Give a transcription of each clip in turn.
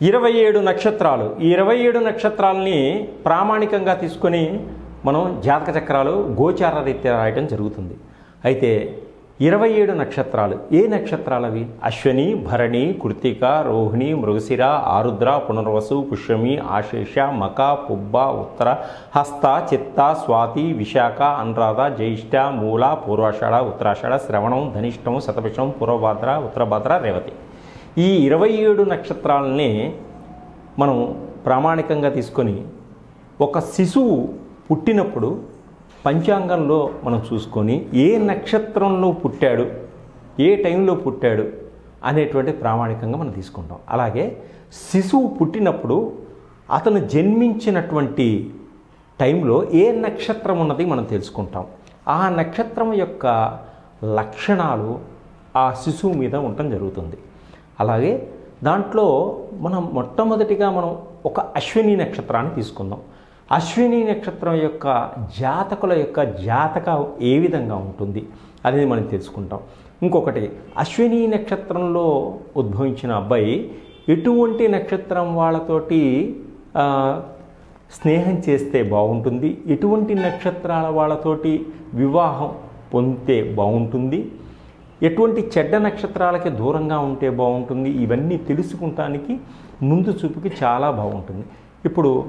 ఇరవై ఏడు నక్షత్రాలు. ఈ ఇరవై ఏడు నక్షత్రాలని ప్రామాణికంగా తీసుకొని మనం జాతక చక్రాలు గోచార రీత్యా రాయటం జరుగుతుంది. అయితే ఇరవై ఏడు నక్షత్రాలు ఏ నక్షత్రాలు అవి అశ్వని భరణి కృతిక రోహిణి మృగశిర ఆరుద్ర పునర్వసు పుష్యమి ఆశేష మక పుబ్బ ఉత్తర హస్త చిత్త స్వాతి విశాఖ అనురాధ జ్యేష్ఠ మూల పూర్వాషాఢ ఉత్తరాషాఢ శ్రవణం ధనిష్టం శతభిషం పూర్వభాద్ర ఉత్తరభాద్ర రేవతి. ఈ ఇరవై ఏడు నక్షత్రాలనే మనం ప్రామాణికంగా తీసుకొని ఒక శిశువు పుట్టినప్పుడు పంచాంగంలో మనం చూసుకొని ఏ నక్షత్రంలో పుట్టాడు ఏ టైంలో పుట్టాడు అనేటువంటి ప్రామాణికంగా మనం తీసుకుంటాం. అలాగే శిశువు పుట్టినప్పుడు అతను జన్మించినటువంటి టైంలో ఏ నక్షత్రం ఉన్నది మనం తెలుసుకుంటాం. ఆ నక్షత్రం యొక్క లక్షణాలు ఆ శిశువు మీద ఉండటం జరుగుతుంది. అలాగే దాంట్లో మనం మొట్టమొదటిగా మనం ఒక అశ్విని నక్షత్రాన్ని తీసుకుందాం. అశ్విని నక్షత్రం యొక్క జాతకుల యొక్క జాతక ఏ విధంగా ఉంటుంది అనేది మనం తెలుసుకుంటాం. ఇంకొకటి అశ్విని నక్షత్రంలో ఉద్భవించిన అబ్బాయి ఎటువంటి నక్షత్రం వాళ్ళతోటి స్నేహం చేస్తే బాగుంటుంది? ఎటువంటి నక్షత్రాల వాళ్ళతోటి వివాహం పొందితే బాగుంటుంది? ఎటువంటి చెడ్డ నక్షత్రాలకి దూరంగా ఉంటే బాగుంటుంది? ఇవన్నీ తెలుసుకుంటానికి ముందు చూపుకి చాలా బాగుంటుంది. ఇప్పుడు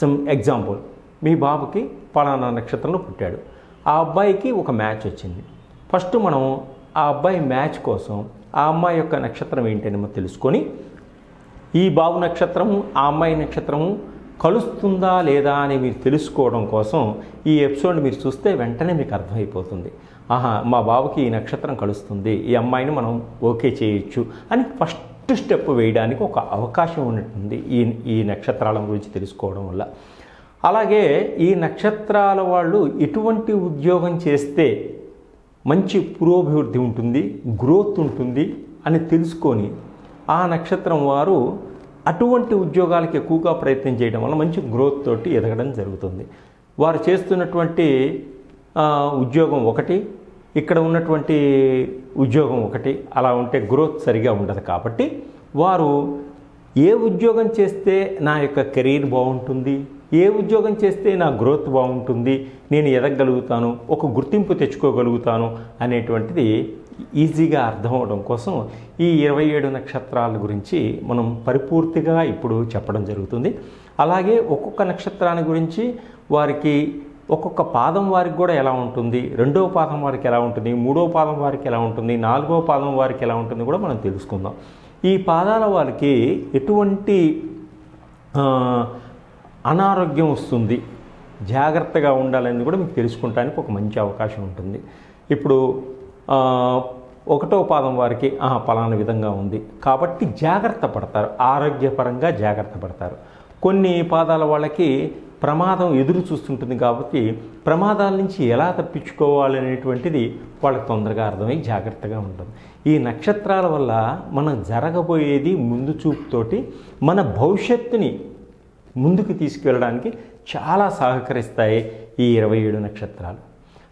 సమ్ ఎగ్జాంపుల్ మీ బాబుకి పలానా నక్షత్రంలో పుట్టాడు. ఆ అబ్బాయికి ఒక మ్యాచ్ వచ్చింది. ఫస్ట్ మనం ఆ అబ్బాయి మ్యాచ్ కోసం ఆ అమ్మాయి యొక్క నక్షత్రం ఏంటని మనం తెలుసుకొని ఈ బాబు నక్షత్రము ఆ అమ్మాయి నక్షత్రము కలుస్తుందా లేదా అని మీరు తెలుసుకోవడం కోసం ఈ ఎపిసోడ్ మీరు చూస్తే వెంటనే మీకు అర్థమైపోతుంది. ఆహా మా బాబుకి ఈ నక్షత్రం కలుస్తుంది ఈ అమ్మాయిని మనం ఓకే చేయొచ్చు అని ఫస్ట్ స్టెప్ వేయడానికి ఒక అవకాశం ఉన్నట్టుంది ఈ ఈ నక్షత్రాల గురించి తెలుసుకోవడం వల్ల. అలాగే ఈ నక్షత్రాల వాళ్ళు ఎటువంటి ఉద్యోగం చేస్తే మంచి పురోభివృద్ధి ఉంటుంది గ్రోత్ ఉంటుంది అని తెలుసుకొని ఆ నక్షత్రం వారు అటువంటి ఉద్యోగాలకు ఎక్కువగా ప్రయత్నం చేయడం వల్ల మంచి గ్రోత్ తోటి ఎదగడం జరుగుతుంది. వారు చేస్తున్నటువంటి ఉద్యోగం ఒకటి ఇక్కడ ఉన్నటువంటి ఉద్యోగం ఒకటి అలా ఉంటే గ్రోత్ సరిగా ఉండదు కాబట్టి వారు ఏ ఉద్యోగం చేస్తే నా యొక్క కెరీర్ బాగుంటుంది ఏ ఉద్యోగం చేస్తే నా గ్రోత్ బాగుంటుంది నేను ఎదగగలుగుతాను ఒక గుర్తింపు తెచ్చుకోగలుగుతాను అనేటువంటిది ఈజీగా అర్థం కోసం ఈ ఇరవై ఏడు నక్షత్రాల గురించి మనం పరిపూర్తిగా ఇప్పుడు చెప్పడం జరుగుతుంది. అలాగే ఒక్కొక్క నక్షత్రాన్ని గురించి వారికి ఒక్కొక్క పాదం వారికి కూడా ఎలా ఉంటుంది? రెండవ పాదం వారికి ఎలా ఉంటుంది? మూడవ పాదం వారికి ఎలా ఉంటుంది? నాలుగవ పాదం వారికి ఎలా ఉంటుంది కూడా మనం తెలుసుకుందాం. ఈ పాదాల వారికి ఎటువంటి అనారోగ్యం వస్తుంది? జాగ్రత్తగా ఉండాలని కూడా మీకు తెలుసుకుంటానికి ఒక మంచి అవకాశం ఉంటుంది. ఇప్పుడు ఒకటో పాదం వారికి పలాన పలానా విధంగా ఉంది. కాబట్టి జాగ్రత్త పడతారు. ఆరోగ్యపరంగా జాగ్రత్త పడతారు. కొన్ని పాదాల వాళ్ళకి ప్రమాదం ఎదురు చూస్తుంటుంది కాబట్టి ప్రమాదాల నుంచి ఎలా తప్పించుకోవాలనేటువంటిది వాళ్ళకి తొందరగా అర్థమై జాగ్రత్తగా ఉంటుంది. ఈ నక్షత్రాల వల్ల మనం జరగబోయేది ముందు చూపుతోటి మన భవిష్యత్తుని ముందుకు తీసుకెళ్ళడానికి చాలా సహకరిస్తాయి ఈ ఇరవై ఏడు నక్షత్రాలు.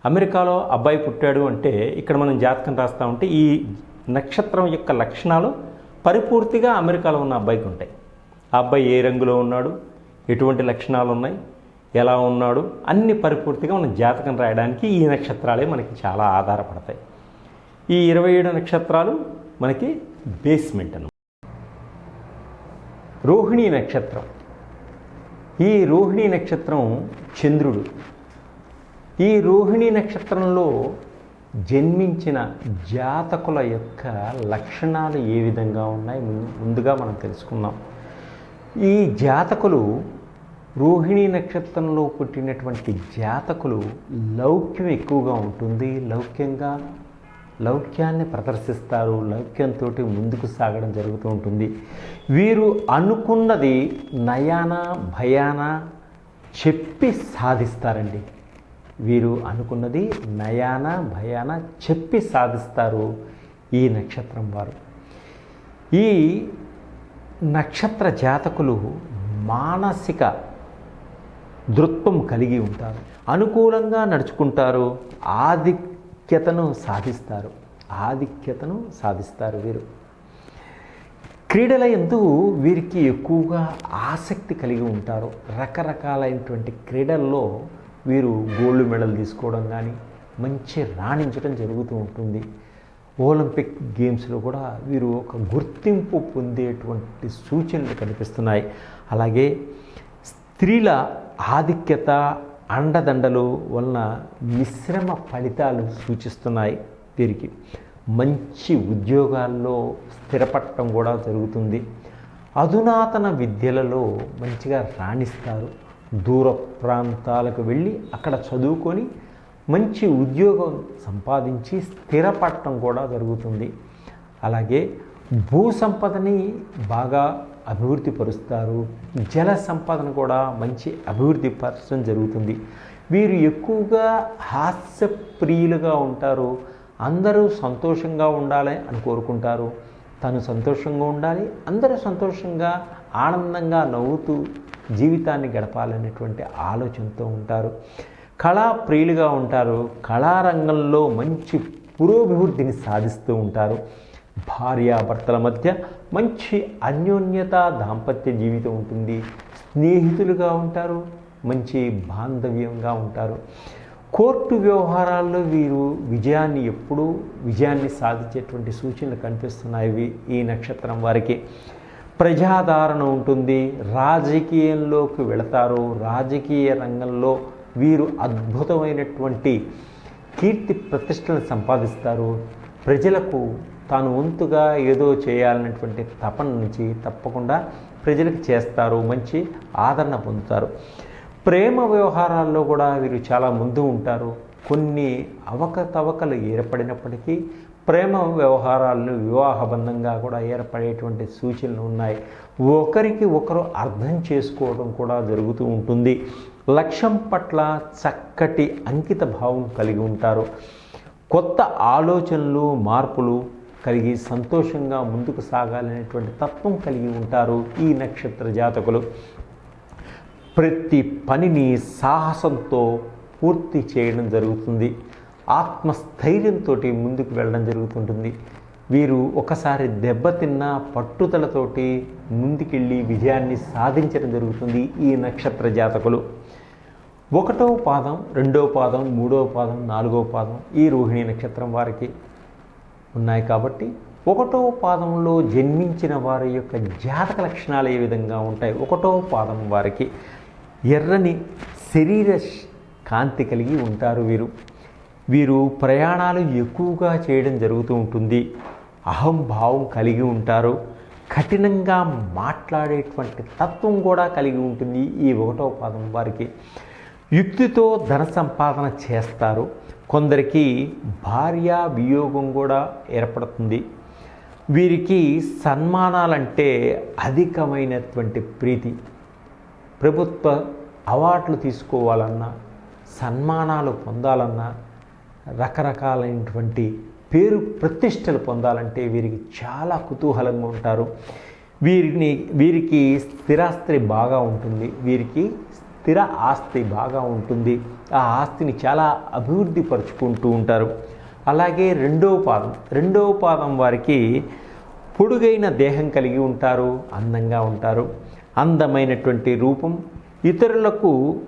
అమెరికాలో అబ్బాయి పుట్టాడు అంటే ఇక్కడ మనం జాతకం రాస్తా ఉంటే ఈ నక్షత్రం యొక్క లక్షణాలు పరిపూర్తిగా అమెరికాలో ఉన్న అబ్బాయికి ఉంటాయి. ఆ అబ్బాయి ఏ రంగులో ఉన్నాడు? ఎటువంటి లక్షణాలు ఉన్నాయి? ఎలా ఉన్నాడు? అన్ని పరిపూర్తిగా మనం జాతకం రాయడానికి ఈ నక్షత్రాలే మనకి చాలా ఆధారపడతాయి. ఈ ఇరవై ఏడు నక్షత్రాలు మనకి బేస్మెంట్ అను రోహిణీ నక్షత్రం. ఈ రోహిణీ నక్షత్రం చంద్రుడు. ఈ రోహిణీ నక్షత్రంలో జన్మించిన జాతకుల యొక్క లక్షణాలు ఏ విధంగా ఉన్నాయి? ముందుగా మనం తెలుసుకుందాం. ఈ జాతకులు రోహిణీ నక్షత్రంలో పుట్టినటువంటి జాతకులు లౌక్యం ఎక్కువగా ఉంటుంది. లౌక్యంగా లౌక్యాన్ని ప్రదర్శిస్తారు. లౌక్యంతో ముందుకు సాగడం జరుగుతూ ఉంటుంది. వీరు అనుకున్నది నయాన భయాన చెప్పి సాధిస్తారండి. వీరు అనుకున్నది నయాన భయాన చెప్పి సాధిస్తారు ఈ నక్షత్రం వారు. ఈ నక్షత్ర జాతకులు మానసిక దృత్వం కలిగి ఉంటారు. అనుకూలంగా నడుచుకుంటారు. ఆధిక్యతను సాధిస్తారు. ఆధిక్యతను సాధిస్తారు వీరు. క్రీడల ఎందు వీరికి ఎక్కువగా ఆసక్తి కలిగి ఉంటారు. రకరకాలైనటువంటి క్రీడల్లో వీరు గోల్డ్ మెడల్ తీసుకోవడం కానీ మంచి రాణించడం జరుగుతూ ఉంటుంది. ఒలింపిక్ గేమ్స్లో కూడా వీరు ఒక గుర్తింపు పొందేటువంటి సూచనలు కనిపిస్తున్నాయి. అలాగే స్త్రీల ఆధిక్యత అండదండలు వలన మిశ్రమ ఫలితాలు సూచిస్తున్నాయి వీరికి మంచి ఉద్యోగాల్లో స్థిరపడటం కూడా జరుగుతుంది. అధునాతన విద్యలలో మంచిగా రాణిస్తారు. దూర ప్రాంతాలకు వెళ్ళి అక్కడ చదువుకొని మంచి ఉద్యోగం సంపాదించి స్థిరపడటం కూడా జరుగుతుంది. అలాగే భూ సంపదని బాగా అభివృద్ధి పరుస్తారు. జల సంపదను కూడా మంచి అభివృద్ధి పరచడం జరుగుతుంది. వీరు ఎక్కువగా హాస్యప్రియులుగా ఉంటారు. అందరూ సంతోషంగా ఉండాలి అని కోరుకుంటారు. తను సంతోషంగా ఉండాలి అందరూ సంతోషంగా ఆనందంగా నవ్వుతూ జీవితాన్ని గడపాలనేటువంటి ఆలోచనతో ఉంటారు. కళా ప్రియులుగా ఉంటారు. కళారంగంలో మంచి పురోభివృద్ధిని సాధిస్తూ ఉంటారు. భార్యాభర్తల మధ్య మంచి అన్యోన్యత దాంపత్య జీవితం ఉంటుంది. స్నేహితులుగా ఉంటారు మంచి బాంధవ్యంగా ఉంటారు. కోర్టు వ్యవహారాల్లో వీరు విజయాన్ని ఎప్పుడూ విజయాన్ని సాధించేటువంటి సూచనలు కనిపిస్తున్నాయి ఈ నక్షత్రం వారికి. ప్రజాదరణ ఉంటుంది. రాజకీయంలోకి వెళతారు. రాజకీయ రంగంలో వీరు అద్భుతమైనటువంటి కీర్తి ప్రతిష్టలను సంపాదిస్తారు. ప్రజలకు తాను వంతుగా ఏదో చేయాలనేటువంటి తపన నుంచి తప్పకుండా ప్రజలకు చేస్తారు మంచి ఆదరణ పొందుతారు. ప్రేమ వ్యవహారాల్లో కూడా వీరు చాలా ముందు ఉంటారు. కొన్ని అవకతవకలు ఏర్పడినప్పటికీ ప్రేమ వ్యవహారాలను వివాహబంధంగా కూడా ఏర్పడేటువంటి సూచనలు ఉన్నాయి. ఒకరికి ఒకరు అర్థం చేసుకోవడం కూడా జరుగుతూ ఉంటుంది. లక్ష్యం పట్ల చక్కటి అంకిత భావం కలిగి ఉంటారు. కొత్త ఆలోచనలు మార్పులు కలిగి సంతోషంగా ముందుకు సాగాలనేటువంటి తత్వం కలిగి ఉంటారు ఈ నక్షత్ర జాతకులు. ప్రతి పనిని సాహసంతో పూర్తి చేయడం జరుగుతుంది. ఆత్మస్థైర్యంతో ముందుకు వెళ్ళడం జరుగుతుంటుంది. వీరు ఒకసారి దెబ్బతిన్న పట్టుదలతోటి ముందుకెళ్ళి విజయాన్ని సాధించడం జరుగుతుంది ఈ నక్షత్ర జాతకులు. ఒకటో పాదం రెండో పాదం మూడో పాదం నాలుగో పాదం ఈ రోహిణి నక్షత్రం వారికి. ఉన్నాయి కాబట్టి ఒకటో పాదంలో జన్మించిన వారి యొక్క జాతక లక్షణాలు ఏ విధంగా ఉంటాయి? ఒకటో పాదం వారికి ఎర్రని శరీర కాంతి కలిగి ఉంటారు వీరు. వీరు ప్రయాణాలు ఎక్కువగా చేయడం జరుగుతూ ఉంటుంది. అహంభావం కలిగి ఉంటారు. కఠినంగా మాట్లాడేటువంటి తత్వం కూడా కలిగి ఉంటుంది ఈ ఒకటో పాదం వారికి. యుక్తితో ధన సంపాదన చేస్తారు. కొందరికి భార్య వియోగం కూడా ఏర్పడుతుంది. వీరికి సన్మానాలంటే అధికమైనటువంటి ప్రీతి. ప్రభుత్వ అవార్డులు తీసుకోవాలన్నా సన్మానాలు పొందాలన్నా రకరకాలైనటువంటి పేరు ప్రతిష్టలు పొందాలంటే వీరికి చాలా కుతూహలంగా ఉంటారు. వీరిని వీరికి స్థిరాస్తి బాగా ఉంటుంది. వీరికి స్థిర ఆస్తి బాగా ఉంటుంది. ఆ ఆస్తిని చాలా అభివృద్ధి పరుచుకుంటూ ఉంటారు. అలాగే రెండవ పాదం రెండవ పాదం వారికి పొడుగైన దేహం కలిగి ఉంటారు అందంగా ఉంటారు. అందమైనటువంటి రూపం ఇతరులకు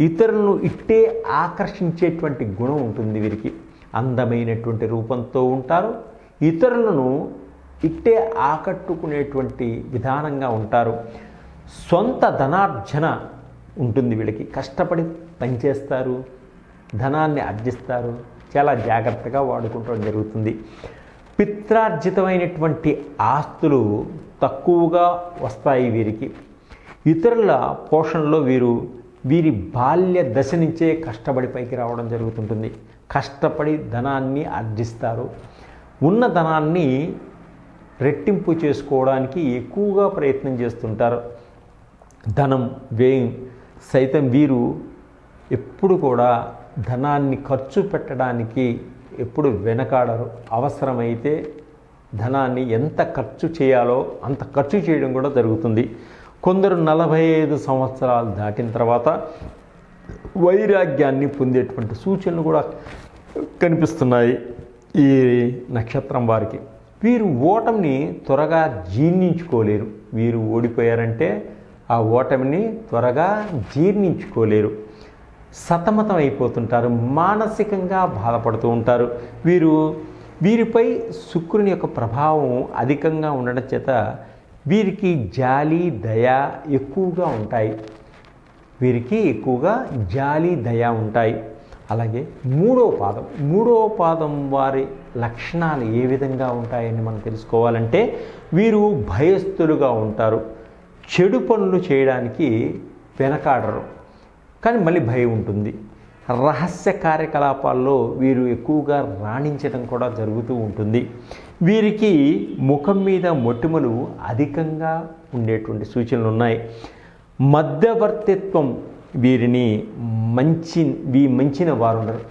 ఇతరులను ఇట్టే ఆకర్షించేటువంటి గుణం ఉంటుంది వీరికి. అందమైనటువంటి రూపంతో ఉంటారు. ఇతరులను ఇట్టే ఆకట్టుకునేటువంటి విధానంగా ఉంటారు. సొంత ధనార్జన ఉంటుంది వీళ్ళకి. కష్టపడి పనిచేస్తారు ధనాన్ని ఆర్జిస్తారు చాలా జాగ్రత్తగా వాడుకుంటడం జరుగుతుంది. పిత్రార్జితమైనటువంటి ఆస్తులు తక్కువగా వస్తాయి వీరికి. ఇతరుల పోషణలో వీరు వీరి బాల్య దశ నుంచే కష్టపడి పైకి రావడం జరుగుతుంటుంది. కష్టపడి ధనాన్ని ఆర్జిస్తారు. ఉన్న ధనాన్ని రెట్టింపు చేసుకోవడానికి ఎక్కువగా ప్రయత్నం చేస్తుంటారు. ధనం వ్యయం సైతం వీరు ఎప్పుడు కూడా ధనాన్ని ఖర్చు పెట్టడానికి ఎప్పుడు వెనకాడరు. అవసరమైతే ధనాన్ని ఎంత ఖర్చు చేయాలో అంత ఖర్చు చేయడం కూడా జరుగుతుంది. కొందరు నలభై ఐదు సంవత్సరాలు దాటిన తర్వాత వైరాగ్యాన్ని పొందేటువంటి సూచనలు కూడా కనిపిస్తున్నాయి ఈ నక్షత్రం వారికి. వీరు ఓటమిని త్వరగా జీర్ణించుకోలేరు. వీరు ఓడిపోయారంటే ఆ ఓటమిని త్వరగా జీర్ణించుకోలేరు. సతమతం అయిపోతుంటారు. మానసికంగా బాధపడుతూ ఉంటారు. వీరు వీరిపై శుక్రుని యొక్క ప్రభావం అధికంగా ఉండడం చేత వీరికి జాలి దయ ఎక్కువగా ఉంటాయి. వీరికి ఎక్కువగా జాలి దయ ఉంటాయి. అలాగే మూడో పాదం మూడో పాదం వారి లక్షణాలు ఏ విధంగా ఉంటాయని మనం తెలుసుకోవాలంటే వీరు భయస్థులుగా ఉంటారు. చెడు పనులు చేయడానికి వెనకాడరు. కానీ మళ్ళీ భయం ఉంటుంది. రహస్య కార్యకలాపాల్లో వీరు ఎక్కువగా రాణించడం కూడా జరుగుతూ ఉంటుంది. వీరికి ముఖం మీద మొటిమలు అధికంగా ఉండేటువంటి సూచనలు ఉన్నాయి. మధ్యవర్తిత్వం వీరిని మంచి వీ మంచిన వారు ఉండరు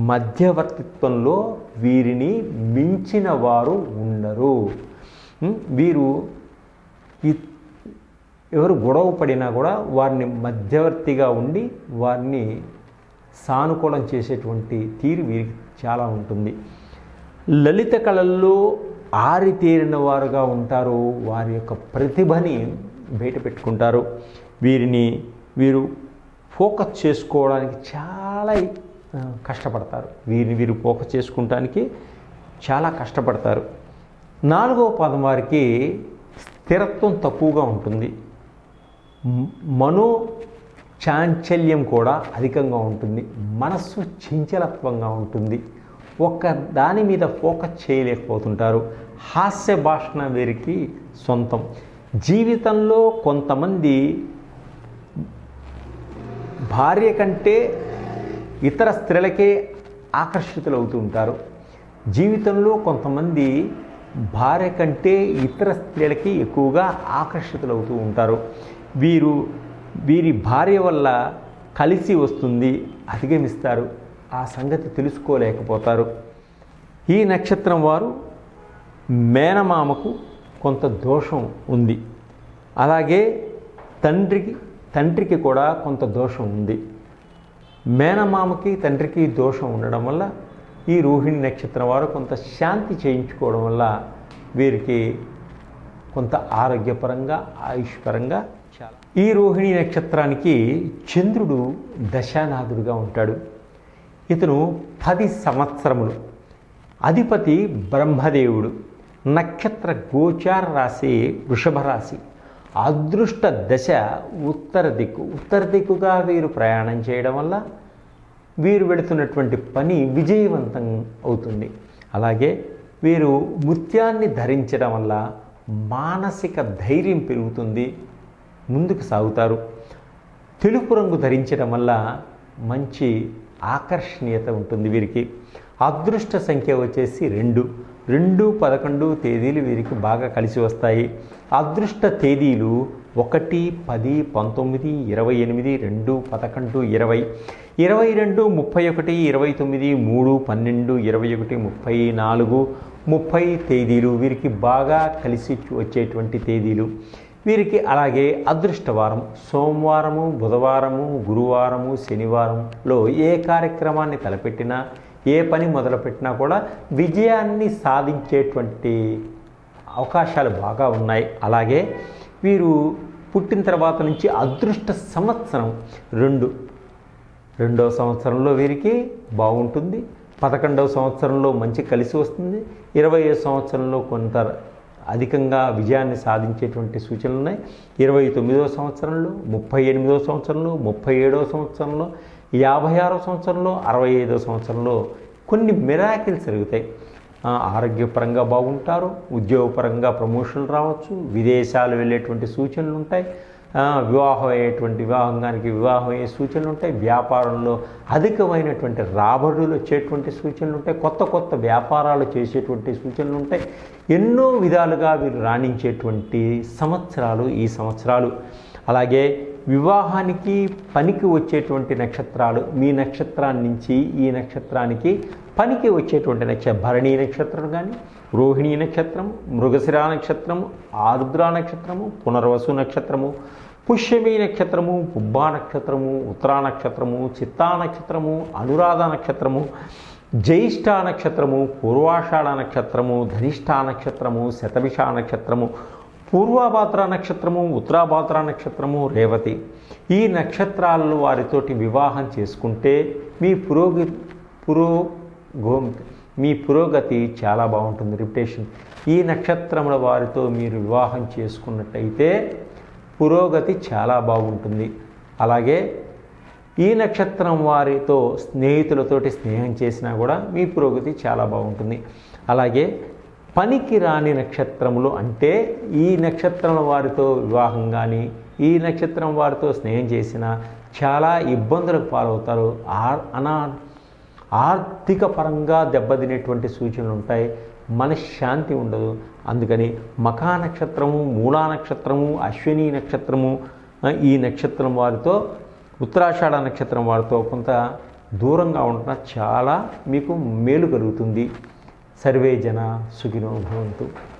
మధ్యవర్తిత్వంలో వీరిని మించిన వారు ఉండరు. వీరు ఈ ఎవరు గొడవ పడినా కూడా వారిని మధ్యవర్తిగా ఉండి వారిని సానుకూలం చేసేటువంటి తీరు వీరికి చాలా ఉంటుంది. లలిత కళల్లో ఆరితేరిన వారుగా ఉంటారు. వారి యొక్క ప్రతిభని బయట పెట్టుకుంటారు. వీరిని వీరు ఫోకస్ చేసుకోవడానికి చాలా కష్టపడతారు. వీరిని వీరు ఫోకస్ చేసుకుంటానికి చాలా కష్టపడతారు. నాలుగవ పదం వారికి స్థిరత్వం తక్కువగా ఉంటుంది. మనో చాంచల్యం కూడా అధికంగా ఉంటుంది. మనస్సు చంచలత్వంగా ఉంటుంది. ఒక్క దాని మీద ఫోకస్ చేయలేకపోతుంటారు. హాస్య భాషణ వీరికి సొంతం. జీవితంలో కొంతమంది భార్య కంటే ఇతర స్త్రీలకే ఆకర్షితులు అవుతూ ఉంటారు. జీవితంలో కొంతమంది భార్య కంటే ఇతర స్త్రీలకి ఎక్కువగా ఆకర్షితులు అవుతూ ఉంటారు. వీరు వీరి భార్య వల్ల కలిసి వస్తుంది అధిగమిస్తారు. ఆ సంగతి తెలుసుకోలేకపోతారు. ఈ నక్షత్రం వారు మేనమామకు కొంత దోషం ఉంది. అలాగే తండ్రికి తండ్రికి కూడా కొంత దోషం ఉంది. మేనమామకి తండ్రికి దోషం ఉండడం వల్ల ఈ రోహిణి నక్షత్రం వారు కొంత శాంతి చేయించుకోవడం వల్ల వీరికి కొంత ఆరోగ్యపరంగా ఆయుష్పరంగా ఈ రోహిణి నక్షత్రానికి చంద్రుడు దశానాథుడుగా ఉంటాడు. ఇతను పది సంవత్సరములు. అధిపతి బ్రహ్మదేవుడు. నక్షత్ర గోచార రాశి వృషభ రాశి. అదృష్ట దశ ఉత్తర దిక్కు. ఉత్తర దిక్కుగా వీరు ప్రయాణం చేయడం వల్ల వీరు వెళుతున్నటువంటి పని విజయవంతం అవుతుంది. అలాగే వీరు ముత్యాన్ని ధరించడం వల్ల మానసిక ధైర్యం పెరుగుతుంది. ముందుకు సాగుతారు. తెలుపు రంగు ధరించడం వల్ల మంచి ఆకర్షణీయత ఉంటుంది వీరికి. అదృష్ట సంఖ్య వచ్చేసి రెండు. రెండు పదకొండు తేదీలు వీరికి బాగా కలిసి వస్తాయి. అదృష్ట తేదీలు ఒకటి పది పంతొమ్మిది ఇరవై ఎనిమిది రెండు పదకొండు ఇరవై. ఇరవై రెండు ముప్పై ఒకటి ఇరవై తొమ్మిది మూడు పన్నెండు ఇరవై ఒకటి ముప్పై నాలుగు ముప్పై తేదీలు వీరికి బాగా కలిసి వచ్చేటువంటి తేదీలు. వీరికి అలాగే అదృష్టవారం సోమవారము బుధవారము గురువారము శనివారంలో ఏ కార్యక్రమాన్ని తలపెట్టినా ఏ పని మొదలుపెట్టినా కూడా విజయాన్ని సాధించేటువంటి అవకాశాలు బాగా ఉన్నాయి. అలాగే వీరు పుట్టిన తర్వాత నుంచి అదృష్ట సంవత్సరం రెండు. రెండవ సంవత్సరంలో వీరికి బాగుంటుంది. పదకొండవ సంవత్సరంలో మంచి కలిసి వస్తుంది. ఇరవై సంవత్సరంలో కొంత అధికంగా విజయాన్ని సాధించేటువంటి సూచనలు ఉన్నాయి. ఇరవై తొమ్మిదవ సంవత్సరంలో ముప్పై ఎనిమిదో సంవత్సరంలో ముప్పై ఏడవ సంవత్సరంలో యాభై ఆరవ సంవత్సరంలో అరవై ఐదవ సంవత్సరంలో కొన్ని మిరాకిల్స్ జరుగుతాయి. ఆరోగ్యపరంగా బాగుంటారు ఉద్యోగపరంగా ప్రమోషన్లు రావచ్చు విదేశాలు వెళ్ళేటువంటి సూచనలు ఉంటాయి. వివాహం అయ్యేటువంటి వివాహంగానికి వివాహం అయ్యే సూచనలు ఉంటాయి. వ్యాపారంలో అధికమైనటువంటి రాబడులు వచ్చేటువంటి సూచనలు ఉంటాయి. కొత్త కొత్త వ్యాపారాలు చేసేటువంటి సూచనలు ఉంటాయి. ఎన్నో విధాలుగా వీరు రాణించేటువంటి సంవత్సరాలు ఈ సంవత్సరాలు. అలాగే వివాహానికి పనికి వచ్చేటువంటి నక్షత్రాలు. మీ నక్షత్రాన్ని నుంచి ఈ నక్షత్రానికి పనికి వచ్చేటువంటి నక్షత్ర. భరణీ నక్షత్రం కానీ రోహిణీ నక్షత్రం మృగశిరా నక్షత్రము ఆరుద్ర నక్షత్రము పునర్వసు నక్షత్రము పుష్యమీ నక్షత్రము పుబ్బా నక్షత్రము ఉత్తరా నక్షత్రము చిత్తా నక్షత్రము అనురాధ నక్షత్రము జ్యేష్ఠ నక్షత్రము పూర్వాషాఢ నక్షత్రము ధనిష్ఠ నక్షత్రము శతభిష నక్షత్రము పూర్వాభాద్ర నక్షత్రము ఉత్తరాభాద్ర నక్షత్రము రేవతి. ఈ నక్షత్రాల వారితోటి వివాహం చేసుకుంటే మీ పురోగతి పురోగో మీ పురోగతి చాలా బాగుంటుంది. రిప్యుటేషన్. ఈ నక్షత్రముల వారితో మీరు వివాహం చేసుకున్నట్టయితే పురోగతి చాలా బాగుంటుంది. అలాగే ఈ నక్షత్రం వారితో స్నేహితులతోటి స్నేహం చేసినా కూడా మీ పురోగతి చాలా బాగుంటుంది. అలాగే పనికి రాని నక్షత్రములు అంటే ఈ నక్షత్రం వారితో వివాహం కానీ ఈ నక్షత్రం వారితో స్నేహం చేసినా చాలా ఇబ్బందులకు పాలవుతారు. ఆ- అనా ఆర్థిక పరంగా దెబ్బతినేటువంటి సూచనలు ఉంటాయి మనశ్శాంతి ఉండదు. అందుకని మఖా నక్షత్రము మూలా నక్షత్రము అశ్విని నక్షత్రము ఈ నక్షత్రం వారితో ఉత్తరాషాఢ నక్షత్రం వారితో కొంత దూరంగా ఉండటం చాలా మీకు మేలు కలుగుతుంది. సర్వే జన సుఖినో భవంతు.